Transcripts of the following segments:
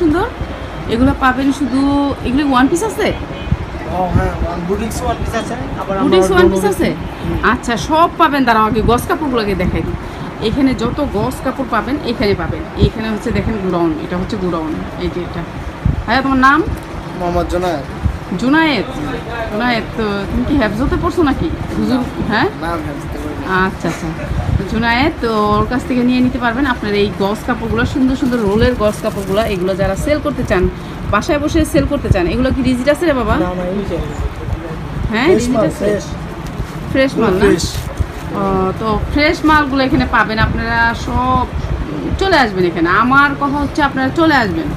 সুন্দর? এগুলো পাবেন শুধু এগুলো ওয়ান পিস আছে? ও হ্যাঁ বুটিক্স ওয়ান পিস আছে ওয়ান আচ্ছা সব পাবেন তারা আগে গস কাপড়গুলোকে দেখাই। দিই এখানে যত গস কাপড় পাবেন এখানে পাবেন। এখানে হচ্ছে দেখেন গুডাউন এটা হচ্ছে গুডাউন এই যে এটা। হ্যাঁ তোমার নাম? মোহাম্মদ জোনায়েদ। জুনায়েদ? জুনায়েদ তুমি কি হ্যাফজতে পড়ছো নাকি? হুজুর হ্যাঁ? আচ্ছা আচ্ছা। জুনায়েদ তো ওর কাছ থেকে নিয়ে নিতে পারবেন আপনার এই গস কাপড়গুলো সুন্দর সুন্দর রোলের গস কাপড়গুলো এগুলো যারা সেল করতে চান বাসায় বসে সেল করতে চান এগুলো কি রিজিট আছে রে বাবা? হ্যাঁ ফ্রেশ রিজিট মাল আছে ফ্রেশ মাল না? তো ফ্রেশ মালগুলো এখানে পাবেন আপনারা সব চলে আসবেন এখানে। আমার কথা হচ্ছে আপনারা চলে আসবেন।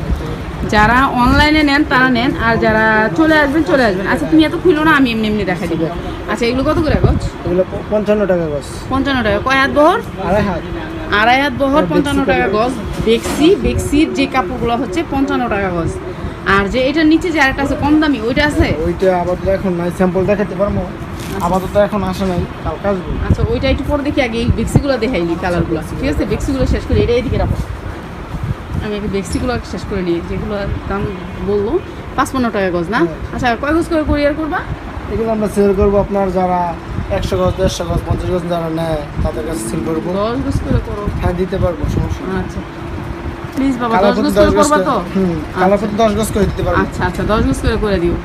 যারা অনলাইনে নেন তারা নেন আর যারা চলে আসবেন চলে আসবেন। আচ্ছা তুমি এত খুলো না আমি এমনি এমনি দেখা দিব। আচ্ছা এগুলো কত করে গছ এগুলো পঞ্চান্ন টাকা গছ পঞ্চান্ন টাকা। কয় হাত বহর? আড়াই হাত। আড়াই হাত বহর পঞ্চান্ন টাকা? গজ। বেক্সি বেক্সির যে কাপড়গুলো হচ্ছে পঞ্চান্ন টাকা গজ। আর যে এটার নিচে যে আরেকটা আছে কম দামি ওইটা আছে? ওইটা আপাতত এখন নাই স্যাম্পল দেখাতে পারব। আপাতত এখন আসে নাই কালকে আসব। আচ্ছা ওইটা একটু পরে দেখি আগে এই বেক্সিগুলো দেখাইনি কালারগুলো ঠিক আছে বেক্সিগুলো শেষ করে এটা এদিকে রাখো। আমি আগে বেক্সিগুলো শেষ করে নিই যেগুলো দাম বলল। পনেরো টাকা গজ না। আচ্ছা কয় গজ করে কুরিয়ার করবা? এগুলো আমরা সেল করব আপনার যারা একশো গজ দেড়শো গজ পঞ্চাশ গজ যারা নেয় তাদের কাছে সেল করব। দশ গজ করে করো। হ্যাঁ দিতে পারব সমস্যা আচ্ছা। প্লিজ বাবা দশ গজ করে করবা তো? হুম কালার দশ গজ করে দিতে পারব। আচ্ছা আচ্ছা দশ গজ করে করে দিও।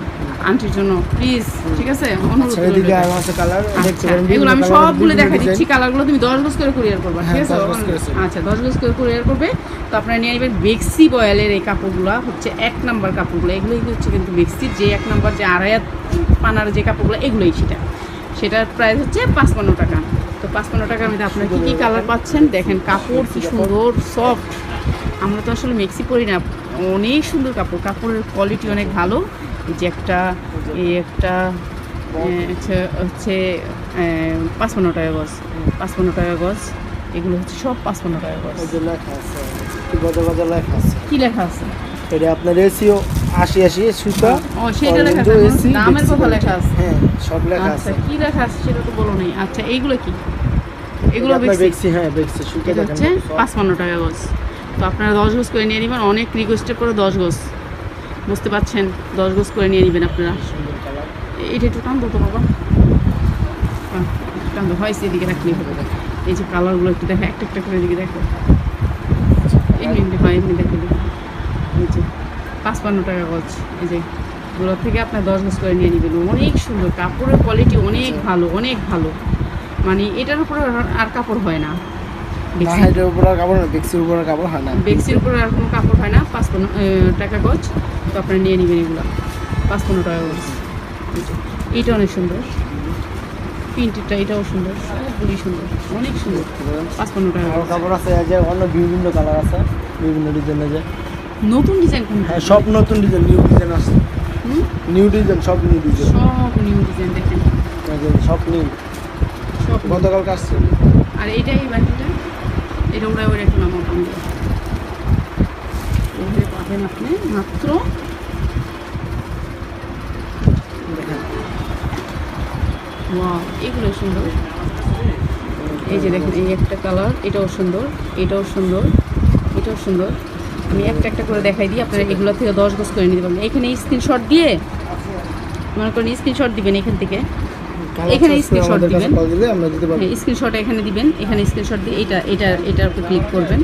আন্টির জন্য প্লিজ ঠিক আছে? অনুরোধ আচ্ছা এদিকে এটা। আছে কালার দেখতে আচ্ছা পারেন এগুলো আমি সবগুলো দেখা দিচ্ছি কালারগুলো তুমি দশ গজ করে কুরিয়ার করবা ঠিক হ্যাঁ, আছে? 10 গজ করে আছে। আচ্ছা দশ গজ করে কুরিয়ার করবে। তো আপনারা নিয়ে নেবেন বেক্সি বয়েলের এই কাপড়গুলো হচ্ছে এক নাম্বার কাপড়গুলো। এগুলোই হচ্ছে কিন্তু বেক্সির যে এক নাম্বার যে আড়াই পানার যে কাপড়গুলো এগুলোই সেটা। সেটার প্রাইস হচ্ছে পাঁচপান্ন টাকা। তো পাঁচপান্ন টাকার মধ্যে আপনারা কী কী কালার পাচ্ছেন? দেখেন কাপড় কি সুন্দর সফট আমরা তো আসলে মেক্সি পরি না। অনেক সুন্দর কাপড়। কাপড়ের কোয়ালিটি অনেক ভালো। যে একটা এই একটা হচ্ছে পাঁচপান্ন টাকা গজ পাঁচপান্ন টাকা গজ এগুলো হচ্ছে সব পাঁচপান্ন টাকা গজ। লেখা আছে গজা গজা লেখা আছে? কি লেখা আছে? এটা আপনার এসিও আশি আশি সুতা ও সেটা লেখা আছে দামের কথা লেখা আছে। হ্যাঁ সব লেখা আচ্ছা আছে। কি লেখা আছে সেটা তো বলো নেই। আচ্ছা এইগুলো কি? এগুলো বেক্সি হ্যাঁ বেক্সি সুতা দেখেন হচ্ছে টাকা গজ। তো আপনারা দশ গজ করে নিয়ে নেবেন অনেক রিকোয়েস্টের করে দশ গজ। বুঝতে পারছেন, দশ গজ করে নিয়ে নেবেন আপনারা। এটা একটু টান তো বাবা। টান দো হয় সেদিকে রাখলেই হবে এই যে কালারগুলো একটু দেখো, একটা একটা করে দিকে দেখো। এমনি হয়, এমনি দেখো। এই যে পাঁচপান্ন টাকা গজ, এই যে গুলো থেকে আপনার দশ গজ করে নিয়ে নেবেন। অনেক সুন্দর, কাপড়ের কোয়ালিটি অনেক ভালো অনেক ভালো। মানে এটার উপরে আর কাপড় হয় না। না উপর আর কাপড় না বেক্সির উপর আর কাপড় হয় না। বেক্সির উপরে আর কোনো কাপড় হয় না পাঁচপান্ন এ, টাকা গজ। তো আপনারা নিয়ে নেবেন এগুলো। পাঁচপান্ন টাকা গজ। এইটা অনেক সুন্দর। প্রিন্টেডটা এটাও সুন্দর। সবগুলি সুন্দর। অনেক সুন্দর। পাঁচপান্ন টাকা কাপড় আছে যে অন্য বিভিন্ন কালার আছে বিভিন্ন ডিজাইনের যে। নতুন ডিজাইন কোন হ্যাঁ সব নতুন ডিজাইন নিউ ডিজাইন আছে। নিউ ডিজাইন সব নিউ ডিজাইন সব নিউ ডিজাইন দেখেন। সব নিউ সব। গতকাল আসছে। আর এইটা এই বাটিটা এটা ওরা নাম মোটামুটি এইভাবে পাবেন আপনি, মাত্র এগুলো সুন্দর। এই যে দেখেন, এই একটা কালার, এটাও সুন্দর এটাও সুন্দর এটাও সুন্দর। আমি একটা একটা করে দেখাই দিই, আপনারা এগুলো থেকে দশ গজ করে নিতে পারবেন। এখানে স্ক্রিনশট দিয়ে মনে করেন স্ক্রিনশট দিবেন এখান থেকে। এখানে কাছে দিবেন। স্ক্রিনশট এখানে দিবেন। এখানে স্ক্রিনশট দিয়ে এটা এটা এটার উপর ক্লিক করবেন।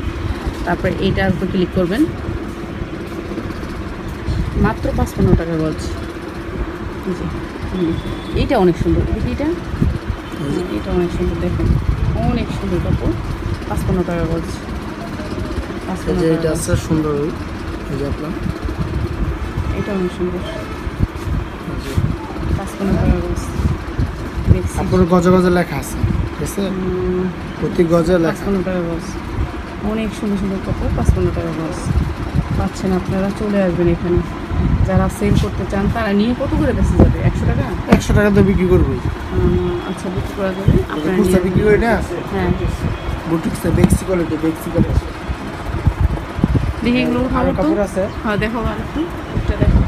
তারপর এইটার উপর ক্লিক করবেন। মাত্র পাঁচপান্ন টাকা গজ। এইটা অনেক সুন্দর। দেখি এটা এটা অনেক সুন্দর দেখেন। অনেক সুন্দর কাপড়। পাঁচপান্ন টাকা গজ। এই পাঁচপান্ন টাকা এটা গজ। আছে সুন্দর ওই এই আপনার। এটা অনেক সুন্দর। এই যে। পাঁচপান্ন টাকা গজ। দেখছি। আপনার গজে গজে লেখা আছে ঠিক আছে? প্রতি গজে লেখা। পাঁচপান্ন টাকা গজ। অনেক সুন্দর সুন্দর কাপড় পাঁচপান্ন টাকা গজ। পাচ্ছেন আপনারা চলে আসবেন এখানে। যারা সেল করতে চান তারা নিয়ে কত করে বেঁচে যাবে? একশো টাকা? একশো টাকা তো বিক্রি করব আচ্ছা বিক্রি করা যাবে। আপনারা বিক্রি করি না? হ্যাঁ। বুটিক্সে বেক্সি কোয়ালিটি বেক্সি কোয়ালিটি দেখি এগুলো ভালো কাপড় আছে? হ্যাঁ দেখো আর একটু এটা দেখো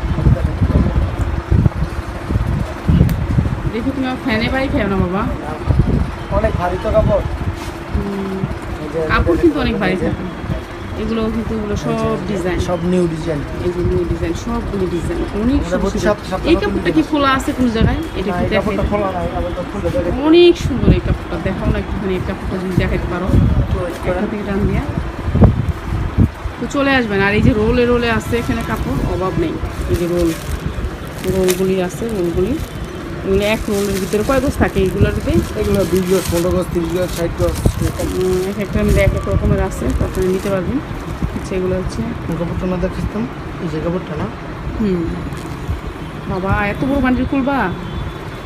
দেখি তুমি আমার ফ্যানে বাড়ি খেও না বাবা। অনেক ভারী তো কাপড়। কাপড় কিন্তু অনেক ভারী থাকে। এগুলো কিন্তু এগুলো সব ডিজাইন সব নিউ ডিজাইন এগুলো নিউ ডিজাইন সবগুলো ডিজাইন অনেক সুন্দর এই কাপড়টা কি খোলা আছে কোন জায়গায়? এটা কি দেখে অনেক সুন্দর এই কাপড়টা। দেখাও না একটুখানি এই কাপড়টা যদি দেখাতে পারো। এখান থেকে টান দিয়া। তো চলে আসবেন। আর এই যে রোলে রোলে আছে এখানে কাপড় অভাব নেই। এই যে রোল রোলগুলি আছে রোলগুলি। এক রোলের ভিতরে কয় গোছ থাকে এইগুলোর ভিতরে এগুলো বিশ গজ পনেরো গজ তিরিশ গজ ষাট গজ এক একটা মধ্যে এক এক রকমের আছে আপনারা নিতে পারবেন। হচ্ছে এগুলো হচ্ছে কাপড়টা না দেখাতাম এই যে কাপড়টা না? হুম। বাবা এত বড় বান্ডিল খুলবা?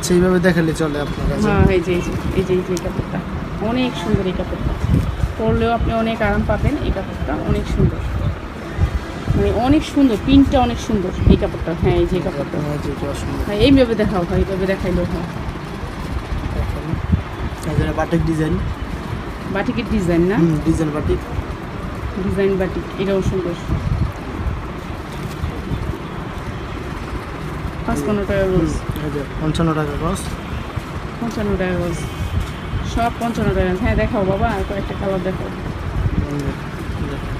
সেইভাবে দেখালে চলে আপনার কাছে। হ্যাঁ এই যে এই যে এই যে এই কাপড়টা। অনেক সুন্দর এই কাপড়টা। পরলেও আপনি অনেক আরাম পাবেন এই কাপড়টা অনেক সুন্দর। মানে অনেক সুন্দর প্রিন্টটা অনেক সুন্দর এই কাপড়টা। হ্যাঁ এই যে কাপড়টা। হ্যাঁ। হ্যাঁ এইভাবে দেখাও হয় এইভাবে দেখাইলেও হয়। Batik design. বাটিকের ডিজাইন না? Design batik. ডিজাইন বাটিক এটাও সুন্দর। টাকা রোজ। পঞ্চান্ন টাকা গজ। পঞ্চান্ন টাকা রোজ সব পঞ্চান্ন টাকা। হ্যাঁ দেখাও বাবা আর কয়েকটা কালার দেখাও।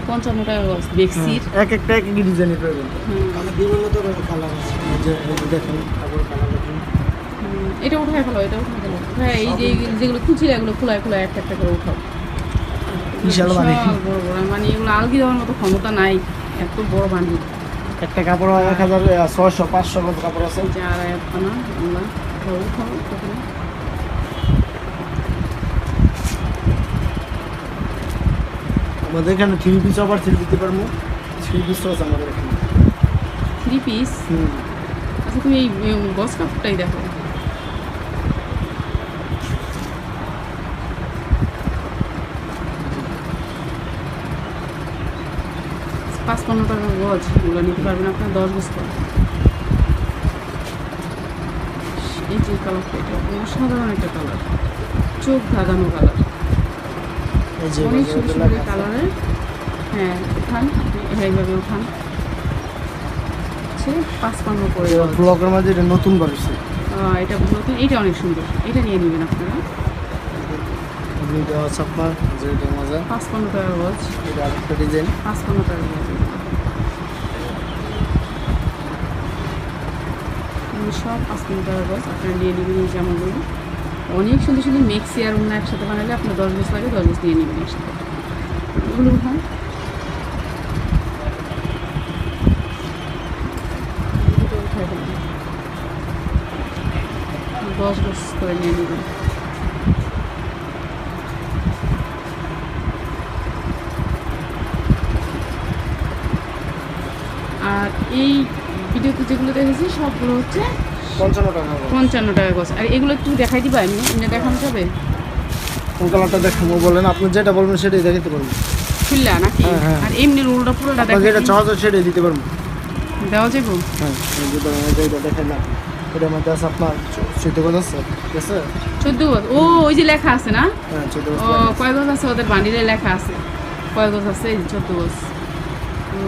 পঞ্চান্ন টাকা রোজ বেক্সির এক একটা এক এক ডিজাইনের হুম। বিভিন্ন তো কালার আছে। এই যে এই দেখেন কাপড় কালার দেখেন। এটা উঠায় ফেলো এটা উঠায় ফেলো। হ্যাঁ এই যে যেগুলো খুচিলে এগুলো খোলায় খোলায় একটা একটা করে উঠাও। বিশাল বিশাল বড় বড় মানে এগুলো আলগি দেওয়ার মতো ক্ষমতা নাই এত বড় বান্ডিল একটা কাপড় এক হাজার ছয়শো পাঁচশো গজ কাপড় আছে। এই যে আড়াই এগুলো উঠাও উঠাও উঠাও। আমাদের এখানে থ্রি পিস আবার থ্রি দিতে পারব। থ্রি পিস আছে আমাদের এখানে। থ্রি পিস হুম। আচ্ছা তুমি এই গস কাপড়টাই দেখো। পাঁচ পনেরো টাকা গজ। এগুলো নিতে পারবেন আপনার দশ গজ এই যে কালারটা এটা অসাধারণ একটা কালার চোখ ধাঁধানো কালার অনেক সুন্দর সুন্দর কালারের। হ্যাঁ উঠান আপনি এইভাবে উঠান। হচ্ছে পাঁচপান্ন করে। ব্লকের মাঝে এটা নতুন বাড়ছে এটা নতুন এটা অনেক সুন্দর। এটা নিয়ে নেবেন আপনারা। এটা হচ্ছে আপনার যে এটা মজা। পাঁচপান্ন টাকা গজ এটা আরেকটা ডিজাইন। পাঁচপান্ন টাকা গজ এগুলো সব পাঁচপান্ন টাকা গজ আপনারা নিয়ে নেবেন এই জামাগুলো। অনেক সুন্দর সুন্দর মিক্সি আর অন্য একসাথে বানালে আপনার দশ বছর লাগে দশ বছর নিয়ে নেবেন একসাথে। দশ বছর করে নিয়ে নেবেন। আর এই ভিডিওতে যেগুলো দেখেছি সবগুলো হচ্ছে পঞ্চান্ন টাকা। গছ। আর এগুলো একটু দেখাই দিবা এমনি এমনি দেখানো যাবে? কোন কালারটা দেখাবো বলেন আপনি যেটা বলবেন সেটাই দেখাতে পারবেন খুললা নাকি? হ্যাঁ, হ্যাঁ। আর এমনি রোলটা পুরোটা দেখা যেটা চাওয়া সেটাই দিতে পারব। দেওয়া যাব? হ্যাঁ এই যে এই যে এটা না এটার মধ্যে আছে আপনার চৈত্য গজ আছে ঠিক আছে? চোদ্দ গজ ও ওই যে লেখা আছে না? হ্যাঁ চৈত্য গজ ও কয় গজ আছে ওদের বান্ডিলে লেখা আছে। কয় গজ আছে চোদ্দ গজ ও,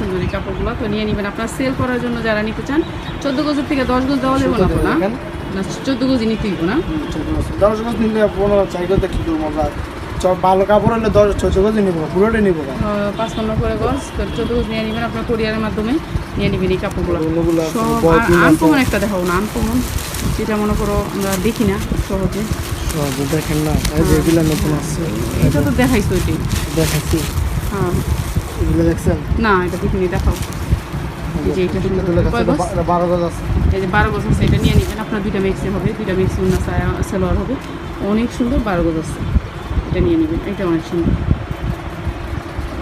সুন্দর এই কাপড়গুলো তো নিয়ে নেবেন আপনার সেল করার জন্য যারা নিতে চান চোদ্দ গজের থেকে দশ গজ দেওয়া যাবে না না চোদ্দ গজই নিতে দিব না। দশ গজ নিলে পনেরো চার গজ মজা। চ- ভালো কাপড় হলে দশ চৈত্য গজই নিব পুরোটাই নিব পাঁচ পনেরো করে গজ চোদ্দ গজ নিয়ে নেবেন আপনার কোরিয়ারের মাধ্যমে নিয়ে নেবেন এই কাপড়গুলো। আছে, আছে। আনকমন একটা দেখাবো না আনকমন যেটা মনে করো আমরা দেখি না সহজে। সহজে দেখেন না এই যে নতুন আসছে। এটা তো দেখাইছো এটি। দেখাচ্ছি। হ্যাঁ। এগুলো দেখছেন না এটা দেখিনি দেখাও। এই যে এটা বারো গজ আছে। এই যে বারো গজ আছে এটা নিয়ে নেবেন আপনার দুইটা মিক্সি হবে দুইটা মিক্সি উন্না সালোয়ার হবে। অনেক সুন্দর বারো গজ আছে। এটা নিয়ে নেবেন এটা অনেক সুন্দর।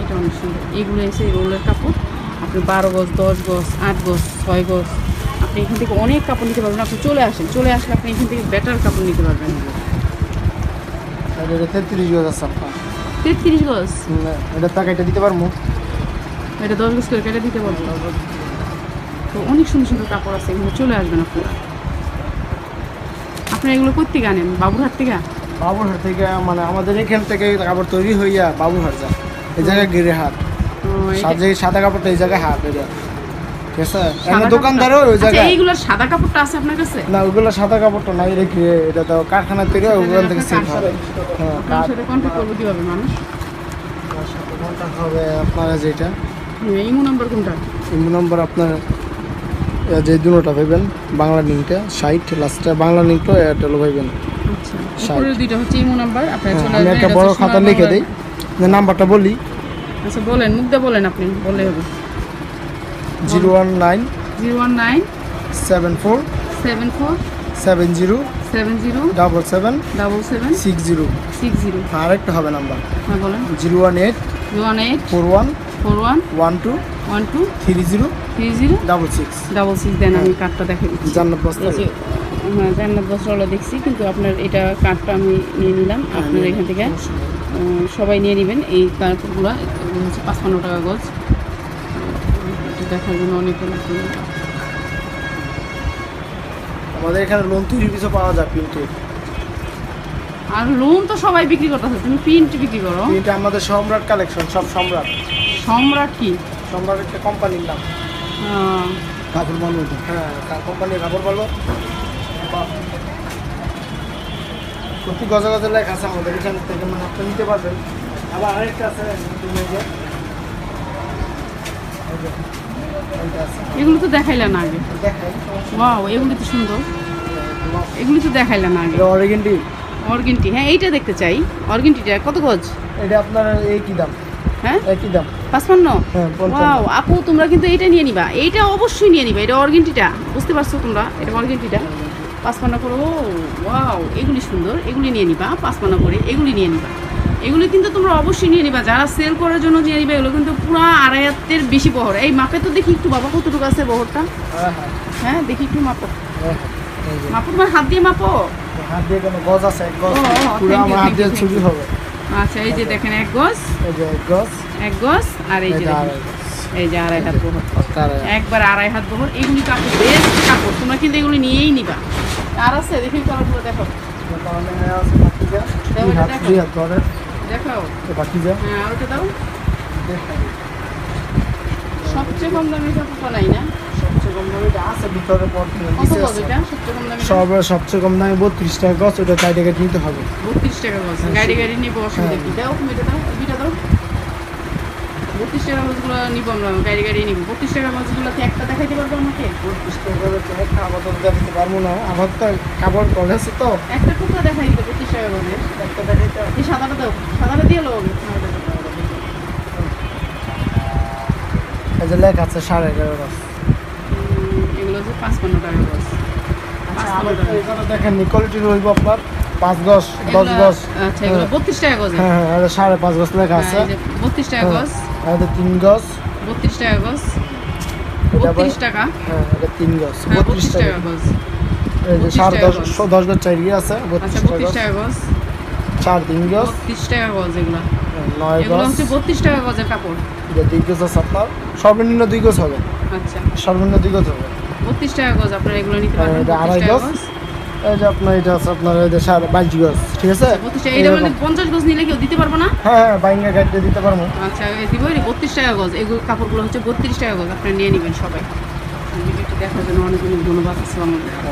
এটা অনেক সুন্দর। এগুলো এসে রোলের কাপড় আপনি বারো গজ দশ গজ আট গজ ছয় গজ আপনি এখান থেকে অনেক কাপড় নিতে পারবেন। আপনি চলে আসেন চলে আসলে আপনি এখান থেকে বেটার কাপড় নিতে পারবেন। তেত্রিশ গজ আছে আপনার। তেত্রিশ গজ। না এটা টাকা এটা দিতে পারব? এটা দশ গজ করে কেটে দিতে পারব। তো অনেক সুন্দর সুন্দর কাপড় আছে এগুলো চলে আসবেন আপনারা আপনারা এগুলো কোথেকে আনেন? বাবুরহাট থেকে? বাবুরহাট থেকে মানে আমাদের এখান থেকে কাপড় তৈরি হইয়া বাবুরহাট যায়। এই জায়গায় গিরে হাট। সাদা কাপড়টা এই জায়গায় হাট এটা। দোকানদারও ওই আচ্ছা, জায়গায়। এইগুলোর সাদা কাপড়টা আছে আপনার কাছে? না ওগুলো সাদা কাপড়টা নাই রেখে এটা তো কারখানা তৈরি হয় ওখান থেকে সেল হয় হ্যাঁ আপনার কন্ট্যাক্ট করব কীভাবে মানুষ? আর হবে আপনার যেটা ইমো নাম্বার কোনটা? ইমো নম্বর আপনার যে দুটোটা পাইবেন বাংলা লিঙ্কটা সাইট লাস্টে বাংলা লিঙ্কটা এয়ারটেল পাইবেন। আচ্ছা ষাট। উপরের দুইটা হচ্ছে ইমো নাম্বার আপনার হ্যাঁ, চলে আমি একটা বড় খাতা লিখে বাংলা। দিই যে নাম্বারটা বলি। আচ্ছা বলেন মুখ দিয়ে বলেন আপনি বললে হবে। Zero one nine zero one nine seven four seven four seven zero seven zero double seven double seven six zero six zero আর একটা হবে নাম্বার। হ্যাঁ বলেন। Zero one eight zero one eight four one four one one two one two three zero three zero double six double six then আমি কার্ডটা দেখে দিচ্ছি। জান্নাত বস্তা হ্যাঁ জান্নাত বস্ত্রাওয়ালা দেখছি কিন্তু আপনার এটা কার্ডটা আমি নিয়ে নিলাম। আপনার এখান থেকে সবাই নিয়ে নেবেন। এই কার্ডগুলো হচ্ছে পাঁচপান্ন টাকা গজ। এটা দেখার জন্য অনেক অনেক ধন্যবাদ। আমাদের এখানে লোন তৈরি পাওয়া যায় প্রিন্টে আর লোন তো সবাই বিক্রি করতেছে তুমি প্রিন্ট বিক্রি করো। প্রিন্টে আমাদের সম্রাট কালেকশন সব সম্রাট। সম্রাট কি? সম্রাট একটা কোম্পানির নাম। কাপড় বলব হ্যাঁ কোম্পানির কাপড় বলব প্রতি গজে গজে লেখা আছে আমাদের এখান থেকে মানে আপনি নিতে পারবেন। আবার আরেকটা আছে এগুলো তো দেখাইলে না আগে। দেখাই। ওয়াও এগুলি তো সুন্দর। এগুলি তো দেখাইলে না আগে। অরিগেন্টি অর্গেন্টি হ্যাঁ এইটা দেখতে চাই। অর্গেন্টিটা কত গজ? এটা আপনার এই কি দাম? হ্যাঁ? একই দাম। পাঁচপান্ন? হ্যাঁ ওয়াও আপু তোমরা কিন্তু এইটা নিয়ে নিবা। এইটা অবশ্যই নিয়ে নিবা এটা অর্গেন্টিটা বুঝতে পারছ তোমরা? এটা অর্গেন্টিটা পাঁচপান্ন করে ও ওয়াও এগুলি সুন্দর। এগুলি নিয়ে নিবা পাঁচপান্ন করে এগুলি নিয়ে নিবা। এগুলি কিন্তু তোমরা অবশ্যই নিয়ে নিবা। যারা সেল করার জন্য নিয়ে নিবা এগুলো কিন্তু পুরো আড়াই হাতের বেশি বহর। এই মাপে তো দেখি একটু বাবা কতটুকু আছে বহরটা? হ্যাঁ হ্যাঁ। হ্যাঁ দেখি একটু মাপো। হ্যাঁ। মাপো তোমার হাত দিয়ে মাপো? হাত দিয়ে কোনো গজ আছে? গজ ও, ও, পুরো আমার হাত দিয়ে ছবি হবে। আচ্ছা এই যে দেখেন এক গজ। এই যে এক গজ। এক গজ আর এই যে এই যে আড়াই হাত বহর। একবার আড়াই হাত বহর এগুলি কাপড় বেস্ট কাপড় তোমরা কিন্তু এগুলি নিয়েই নিবা। আর আছে দেখি কালারগুলো দেখো। দেখো। দুই হাত ধরে দেখো হ্যাঁ আর ওটা দাও। সবচেয়ে কম দামি কাপড়টা নাই না? সবচেয়ে কম দামে বত্রিশ টাকা গছ ওটা চার টাকা নিতে হবে। বত্রিশ টাকা গজ। গাড়ি গাড়ি নিবো অসুবিধা কি? দাও তুমি এটা দাও দুইটা দাও। বত্রিশ টাকা গজগুলো নিবো আমরা গাড়ি গাড়ি নিবো। বত্রিশ টাকা গজগুলোতে একটা দেখাইতে পারব আমাকে? বত্রিশ টাকা একটা আপাতত দেখাতে পারব না। আমার তো কাপড় কল আছে তো। একটা টুকরা দেখাই দিতে বত্রিশ টাকা একটা দেখাইতে এই সাদাটা দাও সাদাটা দিয়ে লো এই যে লেখা আছে সাড়ে এগারো গজ। এগুলো হচ্ছে পাঁচপান্ন টাকা গজ। আচ্ছা, টাকা। দেখেন কোয়ালিটি রইব আপনার পাঁচ গজ দশ গজ। আচ্ছা এগুলো বত্রিশ টাকা গজে? হ্যাঁ হ্যাঁ সাড়ে পাঁচ গজ লেখা আছে। হ্যাঁ, এই বত্রিশ টাকা হ্যাঁ, গজ। এটা তিন গজ। বত্রিশ টাকা গজ। বত্রিশ টাকা। হ্যাঁ এটা তিন গজ। হ্যাঁ বত্রিশ টাকা। গজ। এই যে 32 সাড়ে দশ গজ। শো- দশ গজ চার গিয়ে আছে আচ্ছা বত্রিশ টাকা গজ। চার তিন গজ। বত্রিশ টাকা গজ এগুলো। হ্যাঁ, নয় এগুলো গজ। হচ্ছে বত্রিশ টাকা গজের কাপড়। এটা দুই গজ আছে আপনার। সর্বনিম্ন দুই গজ হবে। আচ্ছা। সর্বনিম্ন দুই গজ হবে। বত্রিশ টাকা গজ আপনারা এগুলো নিতে আর পারবেন। আড়াই গজ। এই যে আপনার এটা আছে আপনার এই যে সাড়ে বাইশ গজ ঠিক আছে? এই এটা মানে পঞ্চাশ গজ নিলে কেউ দিতে পারব না? হ্যাঁ হ্যাঁ বাইঙ্গা গাড়িতে দিতে পারব। আচ্ছা দিব এই বত্রিশ টাকা গজ এগুলো কাপড়গুলো হচ্ছে বত্রিশ টাকা গজ আপনারা নিয়ে নেবেন সবাই। ভিডিওটি দেখার জন্য অনেক অনেক ধন্যবাদ আসসালামু আলাইকুম।